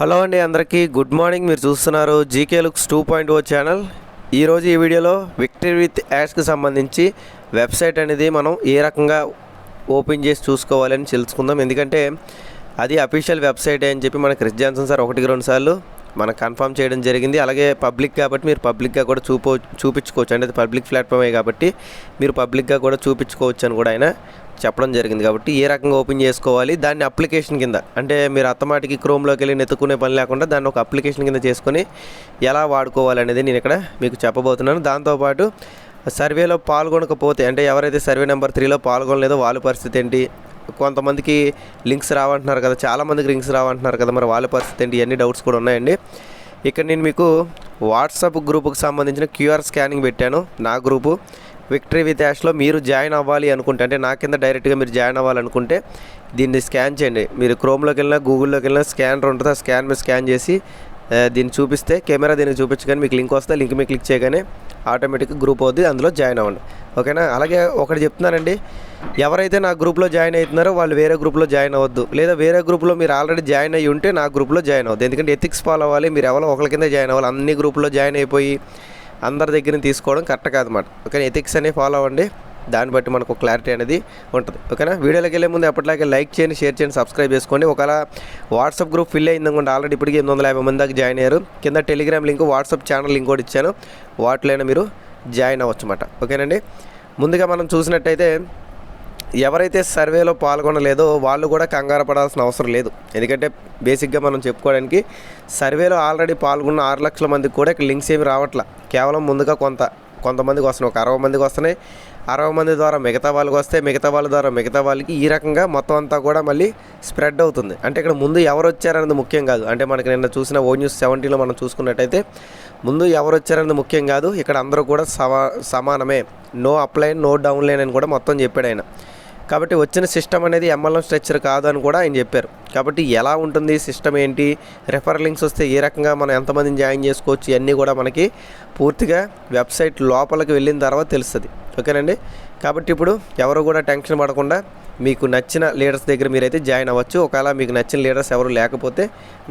Hello అండి అందరికీ. Good morning. మీరు చూస్తున్నారు GK looks two point O channel. ఈరోజు ఈ వీడియోలో విక్టరీ విత్ యాడ్స్కి సంబంధించి వెబ్సైట్ అనేది మనం ఏ రకంగా ఓపెన్ చేసి చూసుకోవాలని తెలుసుకుందాం. ఎందుకంటే అది అఫీషియల్ వెబ్సైట్ అని చెప్పి మన క్రిస్ జాన్సన్ సార్ ఒకటికి రెండు సార్లు మనకు కన్ఫర్మ్ చేయడం జరిగింది. అలాగే పబ్లిక్ కాబట్టి మీరు పబ్లిక్గా కూడా చూపో చూపించుకోవచ్చు. అంటే అది పబ్లిక్ ప్లాట్ఫామే కాబట్టి మీరు పబ్లిక్గా కూడా చూపించుకోవచ్చు అని కూడా ఆయన చెప్పడం జరిగింది కాబట్టి ఏ రకంగా ఓపెన్ చేసుకోవాలి దాన్ని అప్లికేషన్ కింద అంటే మీరు అత్తమాటికి క్రోమ్లోకి వెళ్ళి నెత్తుకునే పని లేకుండా దాన్ని ఒక అప్లికేషన్ కింద చేసుకొని ఎలా వాడుకోవాలి అనేది నేను ఇక్కడ మీకు చెప్పబోతున్నాను. దాంతోపాటు సర్వేలో పాల్గొనకపోతే అంటే ఎవరైతే సర్వే నెంబర్ త్రీలో పాల్గొనలేదో వాళ్ళ పరిస్థితి ఏంటి? కొంతమందికి లింక్స్ రావంటున్నారు కదా చాలామందికి లింక్స్ రావంటున్నారు కదా మరి వాళ్ళ పరిస్థితి ఏంటి? ఇవన్నీ డౌట్స్ కూడా ఉన్నాయండి. ఇక్కడ నేను మీకు వాట్సాప్ గ్రూపుకి సంబంధించిన క్యూఆర్ స్కానింగ్ పెట్టాను నా గ్రూపు. విక్టరీ విత్ యాష్లో మీరు జాయిన్ అవ్వాలి అనుకుంటే అంటే నా కింద డైరెక్ట్గా మీరు జాయిన్ అవ్వాలనుకుంటే దీన్ని స్కాన్ చేయండి. మీరు క్రోమ్లోకి వెళ్ళినా గూగుల్లోకి వెళ్ళినా స్కానర్ ఉంటుంది ఆ స్కాన్ మీద స్కాన్ చేసి దీన్ని చూపిస్తే కెమెరా దీన్ని చూపించగానే మీకు లింక్ వస్తే లింక్ మీద క్లిక్ చేయగానే ఆటోమేటిక్గా గ్రూప్ అవుద్ది అందులో జాయిన్ అవ్వండి. ఓకేనా? అలాగే ఒకటి చెప్తున్నానండి. ఎవరైతే నా గ్రూప్లో జాయిన్ అవుతున్నారో వాళ్ళు వేరే గ్రూప్లో జాయిన్ అవ్వద్దు. లేదా వేరే గ్రూప్లో మీరు ఆల్రెడీ జాయిన్ అయ్యి ఉంటే నా గ్రూప్లో జాయిన్ అవ్వద్దు. ఎందుకంటే ఎథిక్స్ ఫాలో అవ్వాలి మీరు ఎవరో ఒకరి కింద జాయిన్ అవ్వాలి అన్ని గ్రూప్లో జాయిన్ అయిపోయి అందరి దగ్గర తీసుకోవడం కరెక్ట్ కాదన్నమాట. ఓకే ఎథిక్స్ అనేవి ఫాలో అవ్వండి. దాన్ని బట్టి మనకు క్లారిటీ అనేది ఉంటుంది. ఓకేనా? వీడియోలోకి వెళ్ళే ముందు ఎప్పటిలాగే లైక్ చేయండి షేర్ చేయండి సబ్స్క్రైబ్ చేసుకోండి. ఒకవేళ వాట్సాప్ గ్రూప్ ఫిల్ అయింది అనుకోండి ఆల్రెడీ ఇప్పటికి ఎనిమిది వందల యాభై మంది దాకా జాయిన్ అయ్యారు. కింద Telegram link WhatsApp channel link కూడా ఇచ్చాను. వాటిలోనే మీరు జాయిన్ అవ్వచ్చు అన్నమాట. ఓకేనండి? ముందుగా మనం చూసినట్టయితే ఎవరైతే సర్వేలో పాల్గొనలేదో వాళ్ళు కూడా కంగారు పడాల్సిన అవసరం లేదు. ఎందుకంటే బేసిక్గా మనం చెప్పుకోవడానికి సర్వేలో ఆల్రెడీ పాల్గొన్న ఆరు లక్షల మందికి కూడా ఇక్కడ లింక్స్ ఏమి రావట్లా. కేవలం ముందుగా కొంత కొంతమందికి వస్తున్నాయి. ఒక అరవై మందికి వస్తున్నాయి. అరవై మంది ద్వారా మిగతా వాళ్ళకి వస్తే మిగతా వాళ్ళ ద్వారా మిగతా వాళ్ళకి ఈ రకంగా మొత్తం అంతా కూడా మళ్ళీ స్ప్రెడ్ అవుతుంది. అంటే ఇక్కడ ముందు ఎవరు వచ్చారనేది ముఖ్యం కాదు. అంటే మనకి నిన్న చూసిన ఓ న్యూస్ సెవెంటీలో మనం చూసుకున్నట్టయితే ముందు ఎవరు వచ్చారనేది ముఖ్యం కాదు. ఇక్కడ అందరూ కూడా సమా సమానమే. నో అప్లైన్ నో డౌన్లైన్ అని కూడా మొత్తం చెప్పాడు ఆయన. కాబట్టి వచ్చిన సిస్టమ్ అనేది ఎంఎల్ఎం స్ట్రక్చర్ కాదు అని కూడా ఆయన చెప్పారు. కాబట్టి ఎలా ఉంటుంది సిస్టమ్ ఏంటి రెఫర్ లింక్స్ వస్తే ఏ రకంగా మనం ఎంతమందిని జాయిన్ చేసుకోవచ్చు ఇవన్నీ కూడా మనకి పూర్తిగా వెబ్సైట్ లోపలికి వెళ్ళిన తర్వాత తెలుస్తుంది. ఓకేనండి? కాబట్టి ఇప్పుడు ఎవరు కూడా టెన్షన్ పడకుండా మీకు నచ్చిన లీడర్స్ దగ్గర మీరైతే జాయిన్ అవ్వచ్చు. ఒకవేళ మీకు నచ్చిన లీడర్స్ ఎవరు లేకపోతే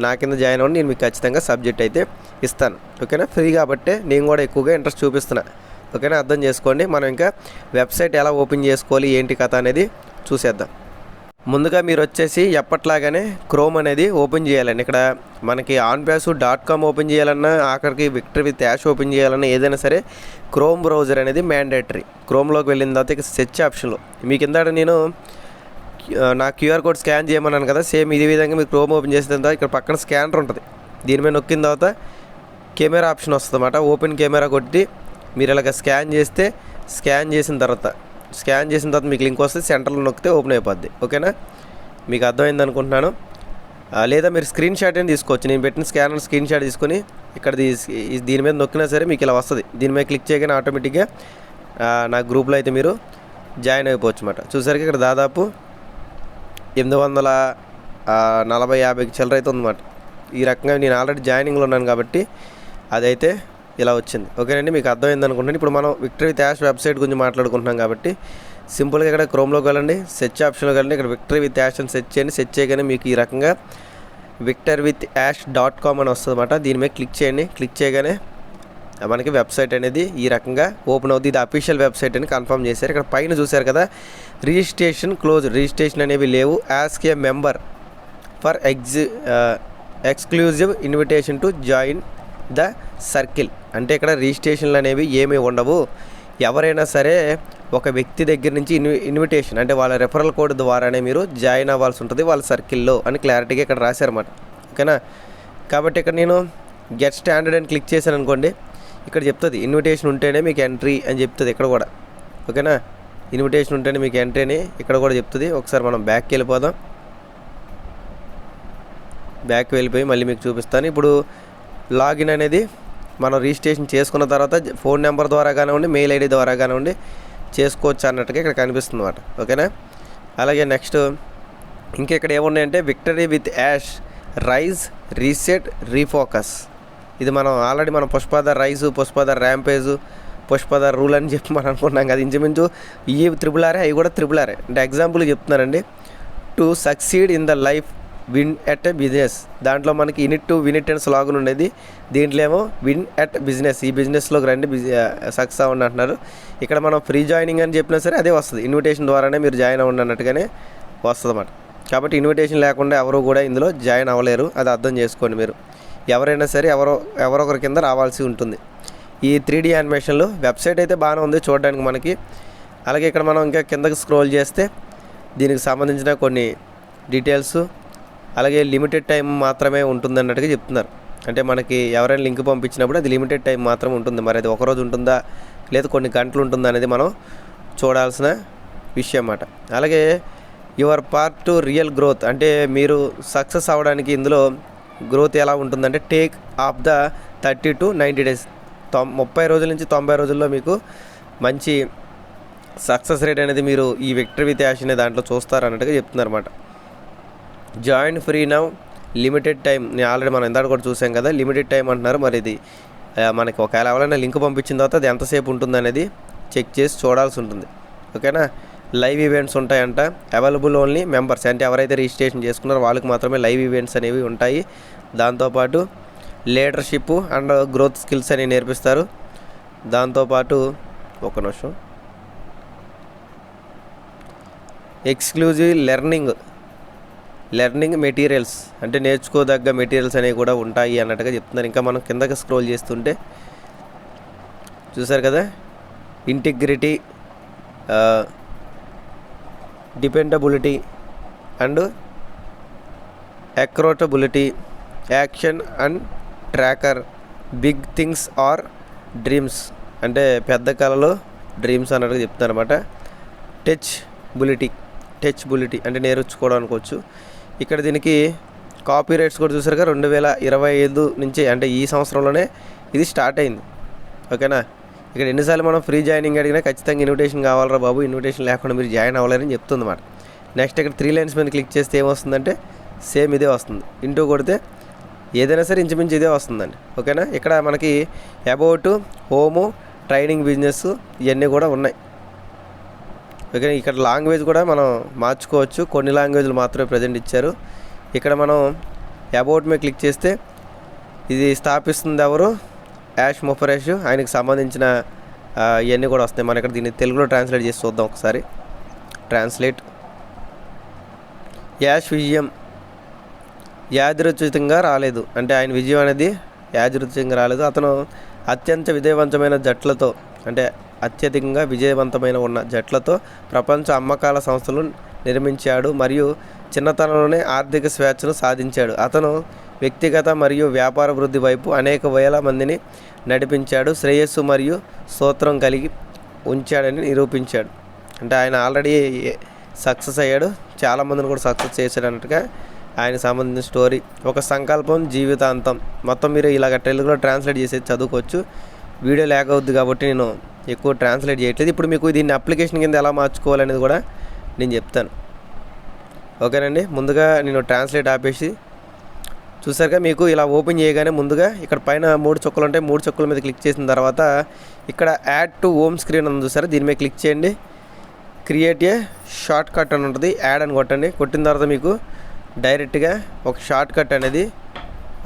నా కింద జాయిన్ అవ్వండి. నేను మీకు ఖచ్చితంగా సబ్జెక్ట్ అయితే ఇస్తాను. ఓకేనా? ఫ్రీ కాబట్టే నేను కూడా ఎక్కువగా ఇంట్రెస్ట్ చూపిస్తున్నా. ఓకేనా? అర్థం చేసుకోండి. మనం ఇంకా వెబ్సైట్ ఎలా ఓపెన్ చేసుకోవాలి ఏంటి కథ అనేది చూసేద్దాం. ముందుగా మీరు వచ్చేసి ఎప్పట్లాగానే క్రోమ్ అనేది ఓపెన్ చేయాలండి. ఇక్కడ మనకి ఆన్ డాట్ కామ్ ఓపెన్ చేయాలన్నా ఆఖరికి విక్టరీ విత్ యాష్ ఓపెన్ చేయాలన్నా ఏదైనా సరే క్రోమ్ బ్రౌజర్ అనేది మ్యాండేటరీ. క్రోమ్లోకి వెళ్ళిన తర్వాత ఇక సెర్చ్ ఆప్షన్లో. మీ కింద నేను నా క్యూఆర్ కోడ్ స్కాన్ చేయమన్నాను కదా సేమ్ ఇదే విధంగా మీరు క్రోమ్ ఓపెన్ చేసిన తర్వాత ఇక్కడ పక్కన స్కానర్ ఉంటుంది. దీని మీద నొక్కిన తర్వాత కెమెరా ఆప్షన్ వస్తుంది అన్నమాట ఓపెన్ కెమెరా కొట్టి మీరు ఇలాగ స్కాన్ చేస్తే స్కాన్ చేసిన తర్వాత స్కాన్ చేసిన తర్వాత మీకు లింక్ వస్తే సెంటర్లో నొక్కితే ఓపెన్ అయిపోద్ది. ఓకేనా? మీకు అర్థమైంది అనుకుంటున్నాను. లేదా మీరు స్క్రీన్ షాట్ అని తీసుకోవచ్చు. నేను పెట్టిన స్కానర్ స్క్రీన్ షాట్ తీసుకొని ఇక్కడ దీని మీద నొక్కినా సరే మీకు ఇలా వస్తుంది. దీని మీద క్లిక్ చేయగానే ఆటోమేటిక్గా నా గ్రూప్లో అయితే మీరు జాయిన్ అయిపోవచ్చు అనమాట చూసరికి ఇక్కడ దాదాపు ఎనిమిది వందల నలభై యాభైకి చిల్లర అయితే ఉందన్నమాట. ఈ రకంగా నేను ఆల్రెడీ జాయినింగ్లో ఉన్నాను కాబట్టి అదైతే ఇలా వచ్చింది. ఓకేనండి మీకు అర్థమైంది అనుకుంటాను ఇప్పుడు మనం విక్టరీ విత్ యాష్ వెబ్సైట్ గురించి మాట్లాడుకుంటున్నాం కాబట్టి సింపుల్గా ఇక్కడ క్రోమ్లోకి వెళ్ళండి సెర్చ్ ఆప్షన్లోకి వెళ్ళండి ఇక్కడ విక్టరీ విత్ యాష్ అని సెర్చ్ చేయండి. సెర్చ్ చేయగానే మీకు ఈ రకంగా victor with Ash dot com అని వస్తుంది అనమాట దీని మీద క్లిక్ చేయండి. క్లిక్ చేయగానే మనకి వెబ్సైట్ అనేది ఈ రకంగా ఓపెన్ అవుతుంది. ఇది అఫీషియల్ వెబ్సైట్ అని కన్ఫర్మ్ చేశారు. ఇక్కడ పైన చూశారు కదా రిజిస్ట్రేషన్ క్లోజ్. రిజిస్ట్రేషన్ అనేవి లేవు. Ask a member for ex exclusive invitation to join the circle. అంటే ఇక్కడ రిజిస్ట్రేషన్లు అనేవి ఏమీ ఉండవు. ఎవరైనా సరే ఒక వ్యక్తి దగ్గర నుంచి ఇన్వి ఇన్విటేషన్ అంటే వాళ్ళ రెఫరల్ కోడ్ ద్వారానే మీరు జాయిన్ అవ్వాల్సి ఉంటుంది వాళ్ళ సర్కిల్లో అని క్లారిటీగా ఇక్కడ రాశారన్నమాట. ఓకేనా? కాబట్టి ఇక్కడ నేను గెట్ స్టాండర్డ్ అని క్లిక్ చేశాను అనుకోండి ఇక్కడ చెప్తుంది ఇన్విటేషన్ ఉంటేనే మీకు ఎంట్రీ అని చెప్తుంది ఇక్కడ కూడా. ఓకేనా? ఇన్విటేషన్ ఉంటేనే మీకు ఎంట్రీ అని ఇక్కడ కూడా చెప్తుంది. ఒకసారి మనం బ్యాక్కి వెళ్ళిపోదాం. బ్యాక్ వెళ్ళిపోయి మళ్ళీ మీకు చూపిస్తాను. ఇప్పుడు లాగిన్ అనేది మనం రిజిస్ట్రేషన్ చేసుకున్న తర్వాత ఫోన్ నెంబర్ ద్వారా కానివ్వండి మెయిల్ ఐడి ద్వారా కానివ్వండి చేసుకోవచ్చు అన్నట్టుగా ఇక్కడ కనిపిస్తుంది అనమాట ఓకేనా? అలాగే నెక్స్ట్ ఇంకా ఇక్కడ ఏమున్నాయంటే victory with Ash rise reset refocus. ఇది మనం ఆల్రెడీ మనం పుష్పద రైజు పుష్పద ర్యాంపేజు పుష్పద రూల్ అని చెప్పి మనం అనుకున్నాం కదా. ఇంచుమించు ఈ త్రిబులారే అవి కూడా త్రిబులారే అంటే ఎగ్జాంపుల్ చెప్తున్నానండి. To succeed in the life win at business దాంట్లో మనకి in it to win it and slogan ఉండేది. దీంట్లో ఏమో విన్ ఎట్ బిజినెస్ ఈ బిజినెస్లోకి రండి బిజి సక్సెస్ అవ్వండి అంటున్నారు. ఇక్కడ మనం ఫ్రీ జాయినింగ్ అని చెప్పినా సరే అదే వస్తుంది. ఇన్విటేషన్ ద్వారానే మీరు జాయిన్ అవ్వండి అన్నట్టుగానే వస్తుంది అన్నమాట కాబట్టి ఇన్విటేషన్ లేకుండా ఎవరు కూడా ఇందులో జాయిన్ అవ్వలేరు. అది అర్థం చేసుకోండి మీరు. ఎవరైనా సరే ఎవరో ఎవరొకరి కింద రావాల్సి ఉంటుంది. ఈ త్రీ డీ యానిమేషన్లో వెబ్సైట్ అయితే బాగానే ఉంది చూడడానికి మనకి. అలాగే ఇక్కడ మనం ఇంకా కిందకి స్క్రోల్ చేస్తే దీనికి సంబంధించిన కొన్ని డీటెయిల్స్ అలాగే లిమిటెడ్ టైం మాత్రమే ఉంటుంది అన్నట్టుగా చెప్తున్నారు. అంటే మనకి ఎవరైనా లింక్ పంపించినప్పుడు అది లిమిటెడ్ టైం మాత్రం ఉంటుంది. మరి అది ఒకరోజు ఉంటుందా? లేదా కొన్ని గంటలు ఉంటుందా అనేది మనం చూడాల్సిన విషయం అన్నమాట అలాగే your part to real growth అంటే మీరు సక్సెస్ అవ్వడానికి ఇందులో గ్రోత్ ఎలా ఉంటుందంటే take off the thirty to ninety days. తొం ముప్పై రోజుల నుంచి తొంభై రోజుల్లో మీకు మంచి సక్సెస్ రేట్ అనేది మీరు ఈ విక్టరీ విత్ యాష్ అనే దాంట్లో చూస్తారు అన్నట్టుగా చెప్తున్నారు అన్నమాట join free now limited time నేను ఆల్రెడీ మనం ఇందాక కూడా చూసాం కదా లిమిటెడ్ టైం అంటున్నారు. మరి ఇది మనకి ఒకవేళ ఎవరైనా లింక్ పంపించిన తర్వాత అది ఎంతసేపు ఉంటుంది అనేది చెక్ చేసి చూడాల్సి ఉంటుంది. ఓకేనా? లైవ్ ఈవెంట్స్ ఉంటాయంట. Available only members. అంటే ఎవరైతే రిజిస్ట్రేషన్ చేసుకున్నారో వాళ్ళకి మాత్రమే లైవ్ ఈవెంట్స్ అనేవి ఉంటాయి. దాంతోపాటు లీడర్షిప్ అండ్ గ్రోత్ స్కిల్స్ అనేవి నేర్పిస్తారు. దాంతోపాటు ఒక నిమిషం. Exclusive learning. లెర్నింగ్ మెటీరియల్స్ అంటే నేర్చుకోదగ్గ మెటీరియల్స్ అనేవి కూడా ఉంటాయి అన్నట్టుగా చెప్తున్నారు. ఇంకా మనం కిందకి స్క్రోల్ చేస్తుంటే చూసారు కదా? Integrity dependability and accountability action and tracker. Big things are dreams అంటే పెద్ద కళలో డ్రీమ్స్ అన్నట్టుగా చెప్తున్నారు అనమాట టచ్ బులిటీ టచ్ బులిటీ అంటే నేర్చుకోవడం అనుకోవచ్చు ఇక్కడ దీనికి కాపీ రైట్స్ కూడా చూసారుగా రెండు వేల ఇరవై ఐదు నుంచి అంటే ఈ సంవత్సరంలోనే ఇది స్టార్ట్ అయింది. ఓకేనా? ఇక్కడ ఎన్నిసార్లు మనం ఫ్రీ జాయినింగ్ అడిగినా ఖచ్చితంగా ఇన్విటేషన్ కావాలరా బాబు ఇన్విటేషన్ లేకుండా మీరు జాయిన్ అవ్వలేరని చెప్తుంది అన్నమాట నెక్స్ట్ ఇక్కడ త్రీ లైన్స్ మీద క్లిక్ చేస్తే ఏమొస్తుందంటే సేమ్ ఇదే వస్తుంది. ఇంటూ కొడితే ఏదైనా సరే ఇంచుమించు ఇదే వస్తుందండి. ఓకేనా? ఇక్కడ మనకి అబౌట్ హోము ట్రైనింగ్ బిజినెస్ ఇవన్నీ కూడా ఉన్నాయి. ఇక్కడ లాంగ్వేజ్ కూడా మనం మార్చుకోవచ్చు. కొన్ని లాంగ్వేజ్లు మాత్రమే ప్రజెంట్ ఇచ్చారు. ఇక్కడ మనం అబౌట్ మీద క్లిక్ చేస్తే ఇది స్థాపిస్తుంది ఎవరు? Ash Mufaresh. ఆయనకు సంబంధించిన ఇవన్నీ కూడా వస్తాయి. మనం ఇక్కడ దీన్ని తెలుగులో ట్రాన్స్లేట్ చేసి చూద్దాం ఒకసారి. ట్రాన్స్లేట్. యాష్ విజయం. యాదృచితంగా రాలేదు. అంటే ఆయన విజయం అనేది యాదృచితంగా రాలేదు. అతను అత్యంత విజయవంతమైన జట్లతో అంటే అత్యధికంగా విజయవంతమైన ఉన్న జట్లతో ప్రపంచ అమ్మకాల సంస్థలు నిర్మించాడు మరియు చిన్నతనంలోనే ఆర్థిక స్వేచ్ఛను సాధించాడు. అతను వ్యక్తిగత మరియు వ్యాపార వృద్ధి వైపు అనేక వేల మందిని నడిపించాడు శ్రేయస్సు మరియు సూత్రం కలిగి ఉంచాడని నిరూపించాడు. అంటే ఆయన ఆల్రెడీ సక్సెస్ అయ్యాడు చాలామందిని కూడా సక్సెస్ చేశాడు అన్నట్టుగా ఆయనకు సంబంధించిన స్టోరీ. ఒక సంకల్పం జీవితాంతం. మొత్తం మీరు ఇలాగ తెలుగులో ట్రాన్స్లేట్ చేసేది చదువుకోవచ్చు. వీడియో లేక అవుద్ది కాబట్టి నేను ఎక్కువ ట్రాన్స్లేట్ చేయట్లేదు. ఇప్పుడు మీకు దీన్ని అప్లికేషన్ కింద ఎలా మార్చుకోవాలనేది కూడా నేను చెప్తాను. ఓకేనండి? ముందుగా నేను ట్రాన్స్లేట్ ఆపేసి చూసారుగా మీకు ఇలా ఓపెన్ చేయగానే ముందుగా ఇక్కడ పైన మూడు చుక్కలు ఉంటాయి. మూడు చుక్కల మీద క్లిక్ చేసిన తర్వాత ఇక్కడ యాడ్ టు హోమ్ స్క్రీన్ ఉంది చూసారా? దీని మీద క్లిక్ చేయండి. క్రియేట్ ఏ షార్ట్ కట్ అని ఉంటుంది. యాడ్ అని కొట్టండి. కొట్టిన తర్వాత మీకు డైరెక్ట్గా ఒక షార్ట్ కట్ అనేది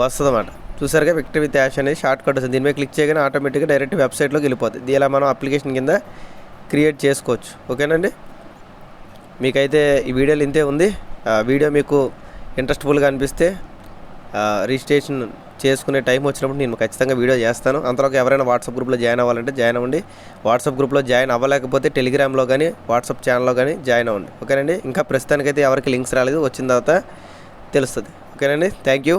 వస్తుంది అన్నమాట చూసారుగా విక్టరీ విత్ యాష్ అనేది షార్ట్ కట్ వస్తుంది దీని మీద క్లిక్ చేయగానే ఆటోమేటిక్గా డైరెక్ట్ వెబ్సైట్లోకి వెళ్ళిపోతుంది ఇలా మనం అప్లికేషన్ కింద క్రియేట్ చేసుకోవచ్చు. ఓకేనండి? మీకైతే ఈ వీడియోలు ఇంతే ఉంది. ఆ వీడియో మీకు ఇంట్రెస్ట్ఫుల్గా అనిపిస్తే రిజిస్ట్రేషన్ చేసుకునే టైం వచ్చినప్పుడు నేను ఖచ్చితంగా వీడియో చేస్తాను. అంతలోకి ఎవరైనా వాట్సాప్ గ్రూప్లో జాయిన్ అవ్వాలంటే జాయిన్ అవ్వండి. వాట్సాప్ గ్రూప్లో జాయిన్ అవ్వలేకపోతే టెలిగ్రామ్లో కానీ వాట్సాప్ ఛానల్లో కానీ జాయిన్ అవ్వండి. ఓకేనండి? ఇంకా ప్రస్తుతానికైతే ఎవరికి లింక్స్ రాలేదు వచ్చిన తర్వాత తెలుస్తుంది. ఓకేనండి? Thank you